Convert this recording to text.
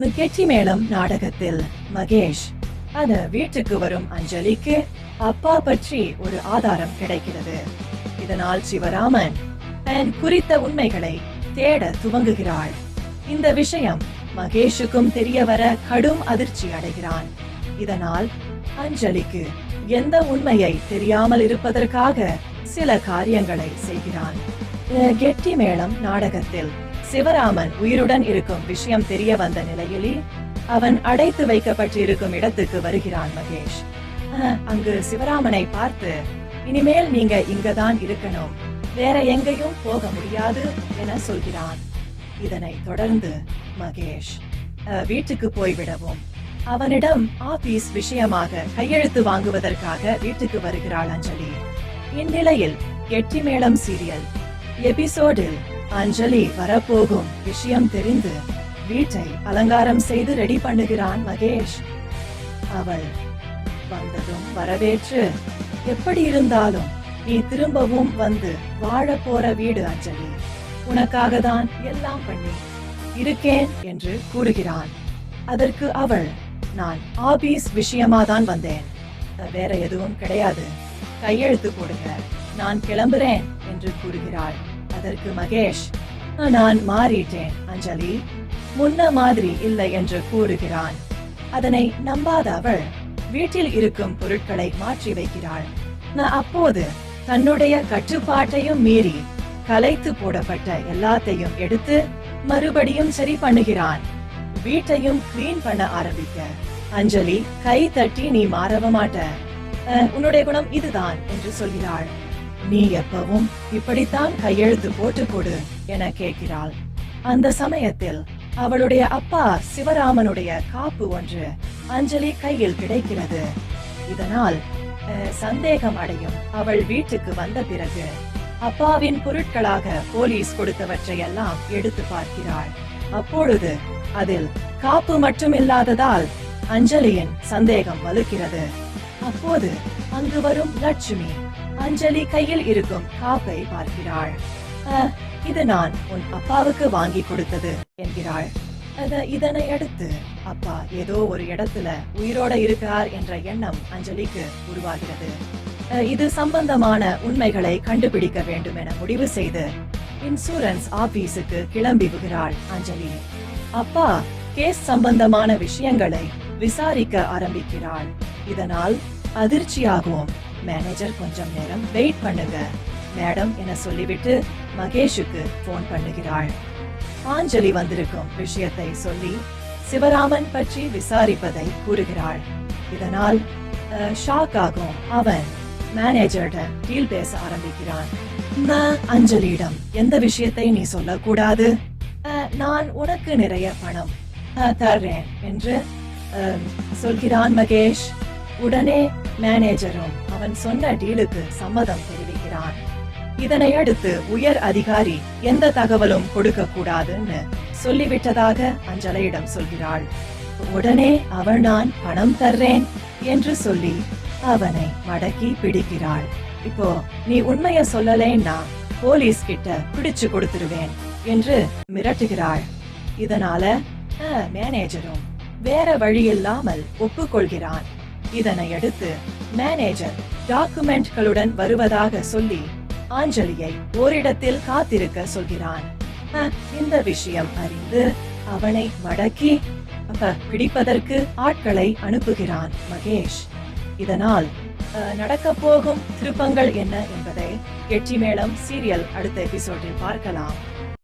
கெட்டி மேளம் நாடகத்தில் மகேஷ். அந்த வீட்டுக்கு வரும் அஞ்சலிக்கு அப்பா பற்றி ஒரு ஆதாரம் கிடைக்கிறது. இதனால் சிவராமன் தன் குறித்த உண்மைகளை தேட துவங்குகிறாள். இந்த விஷயம் மகேஷுக்கும் தெரிய வர கடும் அதிர்ச்சி அடைகிறான். இதனால் அஞ்சலிக்கு எந்த உண்மையை தெரியாமல் இருப்பதற்காக சில காரியங்களை செய்கிறான். கெட்டி மேளம் நாடகத்தில் சிவராமன் உயிருடன் இருக்கும் விஷயம் தெரிய வந்த நிலையிலே அவன் அடைத்து வைக்கப்பட்டிருக்கும் இடத்துக்கு வருகிறான் மகேஷ். அங்கு சிவராமனை பார்த்து இனிமேல் நீங்க இங்கதான் இருக்கணும். வேற எங்கேயும் போக முடியாது என சொல்கிறான். இதனை தொடர்ந்து மகேஷ் வீட்டுக்கு போய்விடவும் அவனிடம் ஆபீஸ் விஷயமாக கையெழுத்து வாங்குவதற்காக வீட்டுக்கு வருகிறாள் அஞ்சலி. இந்நிலையில் எட்டி மேளம் சீரியல் எபிசோடில் அஞ்சலி வரப்போகும். விஷயம் தெரிந்து வீட்டை அலங்காரம் செய்து ரெடி பண்ணுகிறான் மகேஷ். அவள் வந்ததும் வரவேற்று எப்படி இருந்தாலும் நீ திரும்பவும் வந்து வாழ போற வீடு அஞ்சலி. உனக்காக தான் எல்லாம் பண்ணி இருக்கேன் என்று கூறுகிறான். அதற்கு அவள் நான் ஆபீஸ் விஷயமா தான் வந்தேன். வேற எதுவும் கிடையாது. கையெழுத்து போடுங்க. நான் கிளம்புறேன் என்று கூறுகிறாள். அதற்கு மகேஷ் நான் மாறிட்டேன் அஞ்சலி. முன்ன மாதிரி இல்லை என்று கூறுகிறான். அதனை நம்பாத அவள் வீட்டில் இருக்கும் பொருட்களை மாற்றி வைக்கிறாள். அப்போது தன்னுடைய கட்டுப்பாட்டையும் மீறி கலைத்து போடப்பட்ட எல்லாத்தையும் எடுத்து மறுபடியும் சரி பண்ணுகிறான். வீட்டையும் கிளீன் பண்ண ஆரம்பிக்க. அஞ்சலி கை தட்டி நீ மாறவ மாட்ட. உன்னுடைய குணம் இதுதான் என்று சொல்கிறாள். நீ எப்பவும் இப்படித்தான் கையெழுத்து போட்டு கொடு என கேட்கிறாள். அந்த சமயத்தில் அவளுடைய அப்பா சிவராமனுடைய காப்பு ஒன்று அஞ்சலி கையில் கிடைக்கிறது. இதனால் சந்தேகம் அடையும். அவள் வீட்டுக்கு வந்த பிறகு அப்பாவின் பொருட்களாக போலீஸ் கொடுத்தவற்றை எல்லாம் எடுத்து பார்க்கிறாள். அப்பொழுது அதில் காப்பு மட்டும் இல்லாததால் அஞ்சலியின் சந்தேகம் வலுக்கிறது. அப்போது அங்கு வரும் லட்சுமி அஞ்சலி கையில் இருக்கும் காப்பை பார்க்கிறாள். இது நான் உன் அப்பாவுக்கு வாங்கி கொடுத்தது என்கிறாள். இதனை அடுத்து அப்பா ஏதோ ஒரு இடத்துல உயிரோட இருக்கிறார் என்ற எண்ணம் அஞ்சலிக்கு உருவாகிறது. இது சம்பந்தமான உண்மைகளை கண்டுபிடிக்க வேண்டும் என முடிவு செய்து இன்சூரன்ஸ் ஆபீஸுக்கு கிளம்பி விடுகிறாள் அஞ்சலி. அப்பா கேஸ் சம்பந்தமான விஷயங்களை விசாரிக்க ஆரம்பிக்கிறாள். இதனால் அதிர்ச்சியாகவும் மேனேஜர் கொஞ்சம் நேரம் வெயிட் பண்ணுங்க. மேடம் என சொல்லிவிட்டு மகேஷுக்கு போன் பண்ணுகிறாள். ஆஞ்சலி வந்திருக்கும் விஷயத்தை சொல்லி சிவராமன் பற்றி விசாரிப்பதை கூறுகிறாள். இதனால் அஹ், ஷாக் ஆகும். அவன் மேனேஜர்ட டீல் பேச ஆரம்பிக்கிறான். நான் அஞ்சலியிடம் எந்த விஷயத்தை நீ சொல்லக்கூடாது? நான் உனக்கு நிறைய பணம் அஹ், தர்றேன் என்று அஹ், சொல்கிறான் மகேஷ். உடனே மேனேஜரும் அவன் சொன்ன டீலுக்கு சம்மதம் தெரிவிக்கிறான். இதனை அடுத்து உயர் அதிகாரி எந்த தகவலும் கொடுக்க கூடாதுன்னு சொல்லிவிட்டதாக அஞ்சலியிடம் சொல்கிறாள். உடனே அவள் நான் பணம் தர்றேன் என்று சொல்லி அவனை மடக்கி பிடிக்கிறாள். இப்போ நீ உண்மைய சொல்லலேன்னா போலீஸ் கிட்ட பிடிச்சு கொடுத்துருவேன் என்று மிரட்டுகிறாள். இதனால மேனேஜரும் வேற வழி இல்லாமல் ஒப்புக்கொள்கிறான். இதனை அடுத்து மேனேஜர் டாக்குமெண்ட்களுடன் வருவதாக சொல்லி ஆஞ்சலியை ஓரிடத்தில் காத்திருக்க சொல்கிறான். இந்த விஷயம் அறிந்து அவனை மடக்கி பிடிப்பதற்கு ஆட்களை அனுப்புகிறான் மகேஷ். இதனால் நடக்க நடக்கப் போகும் திருப்பங்கள் என்ன என்பதை கெட்டி மேளம் சீரியல் அடுத்த எபிசோடில் பார்க்கலாம்.